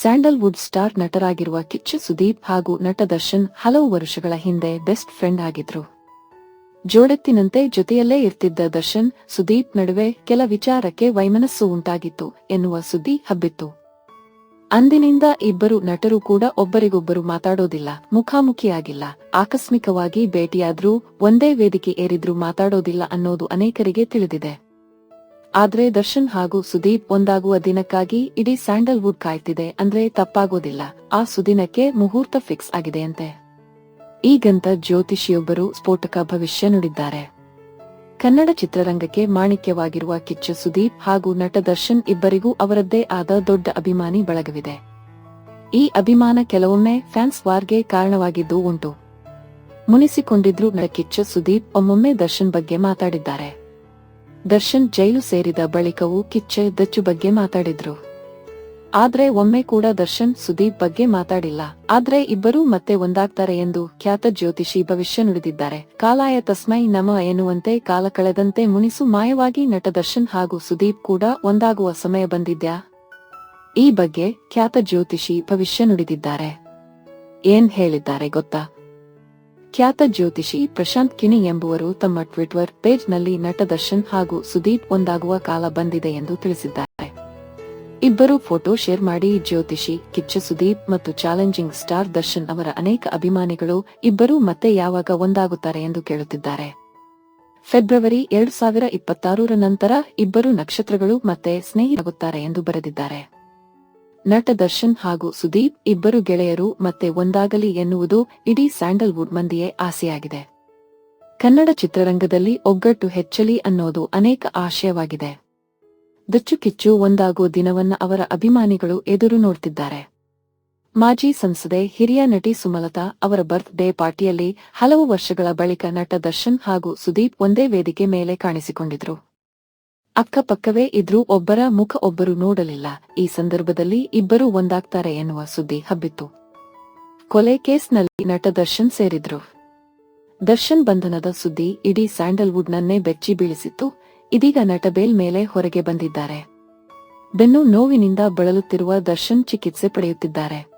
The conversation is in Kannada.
ಸ್ಯಾಂಡಲ್ವುಡ್ ಸ್ಟಾರ್ ನಟರಾಗಿರುವ ಕಿಚ್ಚ ಸುದೀಪ್ ಹಾಗೂ ನಟ ದರ್ಶನ್ ಹಲವು ವರ್ಷಗಳ ಹಿಂದೆ ಬೆಸ್ಟ್ ಫ್ರೆಂಡ್ ಆಗಿದ್ರು. ಜೋಡೆತ್ತಿನಂತೆ ಜೊತೆಯಲ್ಲೇ ಇರ್ತಿದ್ದ ದರ್ಶನ್, ಸುದೀಪ್ ನಡುವೆ ಕೆಲ ವಿಚಾರಕ್ಕೆ ವೈಮನಸ್ಸು ಉಂಟಾಗಿತ್ತು ಎನ್ನುವ ಸುದ್ದಿ ಹಬ್ಬಿತ್ತು. ಅಂದಿನಿಂದ ಇಬ್ಬರು ನಟರು ಕೂಡ ಒಬ್ಬರಿಗೊಬ್ಬರು ಮಾತಾಡೋದಿಲ್ಲ, ಮುಖಾಮುಖಿಯಾಗಿಲ್ಲ, ಆಕಸ್ಮಿಕವಾಗಿ ಭೇಟಿಯಾದ್ರೂ ಒಂದೇ ವೇದಿಕೆ ಏರಿದ್ರೂ ಮಾತಾಡೋದಿಲ್ಲ ಅನ್ನೋದು ಅನೇಕರಿಗೆ ತಿಳಿದಿದೆ. ಆದ್ರೆ ದರ್ಶನ್ ಹಾಗೂ ಸುದೀಪ್ ಒಂದಾಗುವ ದಿನಕ್ಕಾಗಿ ಇಡೀ ಸ್ಯಾಂಡಲ್ವುಡ್ ಕಾಯ್ತಿದೆ ಅಂದ್ರೆ ತಪ್ಪಾಗೋದಿಲ್ಲ. ಆ ಸುದಿನಕ್ಕೆ ಮುಹೂರ್ತ ಫಿಕ್ಸ್ ಆಗಿದೆಯಂತೆ. ಈಗಂತ ಜ್ಯೋತಿಷಿಯೊಬ್ಬರು ಸ್ಫೋಟಕ ಭವಿಷ್ಯ ನುಡಿದ್ದಾರೆ. ಕನ್ನಡ ಚಿತ್ರರಂಗಕ್ಕೆ ಮಾಣಿಕ್ಯವಾಗಿರುವ ಕಿಚ್ಚ ಸುದೀಪ್ ಹಾಗೂ ನಟ ದರ್ಶನ್ ಇಬ್ಬರಿಗೂ ಅವರದ್ದೇ ಆದ ದೊಡ್ಡ ಅಭಿಮಾನಿ ಬಳಗವಿದೆ. ಈ ಅಭಿಮಾನ ಕೆಲವೊಮ್ಮೆ ಫ್ಯಾನ್ಸ್ ವಾರ್ಗೆ ಕಾರಣವಾಗಿದ್ದು ಉಂಟು. ಮುನಿಸಿಕೊಂಡಿದ್ರು ನಟ ಕಿಚ್ಚ ಸುದೀಪ್, ಒಮ್ಮೊಮ್ಮೆ ದರ್ಶನ್ ಬಗ್ಗೆ ಮಾತಾಡಿದ್ದಾರೆ. ದರ್ಶನ್ ಜೈಲು ಸೇರಿದ ಬಳಿಕವೂ ಕಿಚ್ಚೆ ದಚ್ಚು ಬಗ್ಗೆ ಮಾತಾಡಿದ್ರು. ಆದ್ರೆ ಒಮ್ಮೆ ಕೂಡ ದರ್ಶನ್ ಸುದೀಪ್ ಬಗ್ಗೆ ಮಾತಾಡಿಲ್ಲ. ಆದ್ರೆ ಇಬ್ಬರೂ ಮತ್ತೆ ಒಂದಾಗ್ತಾರೆ ಎಂದು ಖ್ಯಾತ ಜ್ಯೋತಿಷಿ ಭವಿಷ್ಯ ನುಡಿದಿದ್ದಾರೆ. ಕಾಲಾಯ ತಸ್ಮೈ ನಮ ಎನ್ನುವಂತೆ ಕಾಲ ಕಳೆದಂತೆ ಮುನಿಸು ಮಾಯವಾಗಿ ನಟ ದರ್ಶನ್ ಹಾಗೂ ಸುದೀಪ್ ಕೂಡ ಒಂದಾಗುವ ಸಮಯ ಬಂದಿದ್ಯಾ? ಈ ಬಗ್ಗೆ ಖ್ಯಾತ ಜ್ಯೋತಿಷಿ ಭವಿಷ್ಯ ನುಡಿದಿದ್ದಾರೆ. ಏನ್ ಹೇಳಿದ್ದಾರೆ ಗೊತ್ತಾ? ಖ್ಯಾತ ಜ್ಯೋತಿಷಿ ಪ್ರಶಾಂತ್ ಕಿಣಿ ಎಂಬುವರು ತಮ್ಮ ಟ್ವಿಟರ್ ಪೇಜ್ನಲ್ಲಿ ನಟ ದರ್ಶನ್ ಹಾಗೂ ಸುದೀಪ್ ಒಂದಾಗುವ ಕಾಲ ಬಂದಿದೆ ಎಂದು ತಿಳಿಸಿದ್ದಾರೆ. ಇಬ್ಬರು ಫೋಟೋ ಶೇರ್ ಮಾಡಿ ಜ್ಯೋತಿಷಿ, ಕಿಚ್ಚ ಸುದೀಪ್ ಮತ್ತು ಚಾಲೆಂಜಿಂಗ್ ಸ್ಟಾರ್ ದರ್ಶನ್ ಅವರ ಅನೇಕ ಅಭಿಮಾನಿಗಳು ಇಬ್ಬರು ಮತ್ತೆ ಯಾವಾಗ ಒಂದಾಗುತ್ತಾರೆ ಎಂದು ಕೇಳುತ್ತಿದ್ದಾರೆ. ಫೆಬ್ರವರಿ ಎರಡು ಸಾವಿರ ಇಪ್ಪತ್ತಾರರ ನಂತರ ಇಬ್ಬರು ನಕ್ಷತ್ರಗಳು ಮತ್ತೆ ಸ್ನೇಹಿತರಾಗುತ್ತಾರೆ ಎಂದು ಬರೆದಿದ್ದಾರೆ. ನಟ ದರ್ಶನ್ ಹಾಗೂ ಸುದೀಪ್ ಇಬ್ಬರು ಗೆಳೆಯರು ಮತ್ತೆ ಒಂದಾಗಲಿ ಎನ್ನುವುದು ಇಡೀ ಸ್ಯಾಂಡಲ್ವುಡ್ ಮಂದಿಯೇ ಆಸೆಯಾಗಿದೆ. ಕನ್ನಡ ಚಿತ್ರರಂಗದಲ್ಲಿ ಒಗ್ಗಟ್ಟು ಹೆಚ್ಚಲಿ ಅನ್ನೋದು ಅನೇಕ ಆಶಯವಾಗಿದೆ. ದುಚ್ಚುಕಿಚ್ಚು ಒಂದಾಗೋ ದಿನವನ್ನ ಅವರ ಅಭಿಮಾನಿಗಳು ಎದುರು ನೋಡ್ತಿದ್ದಾರೆ. ಮಾಜಿ ಸಂಸದೆ ಹಿರಿಯ ನಟಿ ಸುಮಲತಾ ಅವರ ಬರ್ತ್ ಡೇ ಪಾರ್ಟಿಯಲ್ಲಿ ಹಲವು ವರ್ಷಗಳ ಬಳಿಕ ನಟ ದರ್ಶನ್ ಹಾಗೂ ಸುದೀಪ್ ಒಂದೇ ವೇದಿಕೆ ಮೇಲೆ ಕಾಣಿಸಿಕೊಂಡಿದ್ರು. ಅಕ್ಕಪಕ್ಕವೇ ಇದ್ರೂ ಒಬ್ಬರ ಮುಖ ಒಬ್ಬರು ನೋಡಲಿಲ್ಲ. ಈ ಸಂದರ್ಭದಲ್ಲಿ ಇಬ್ಬರು ಒಂದಾಗ್ತಾರೆ ಎನ್ನುವ ಸುದ್ದಿ ಹಬ್ಬಿತ್ತು. ಕೊಲೆ ಕೇಸ್ನಲ್ಲಿ ನಟ ದರ್ಶನ್ ಸೇರಿದ್ರು. ದರ್ಶನ್ ಬಂಧನದ ಸುದ್ದಿ ಇಡೀ ಸ್ಯಾಂಡಲ್ವುಡ್ನನ್ನೇ ಬೆಚ್ಚಿ ಬೀಳಿಸಿತ್ತು. ಇದೀಗ ನಟ ಬೇಲ್ ಮೇಲೆ ಹೊರಗೆ ಬಂದಿದ್ದಾರೆ. ಬೆನ್ನು ನೋವಿನಿಂದ ಬಳಲುತ್ತಿರುವ ದರ್ಶನ್ ಚಿಕಿತ್ಸೆ ಪಡೆಯುತ್ತಿದ್ದಾರೆ.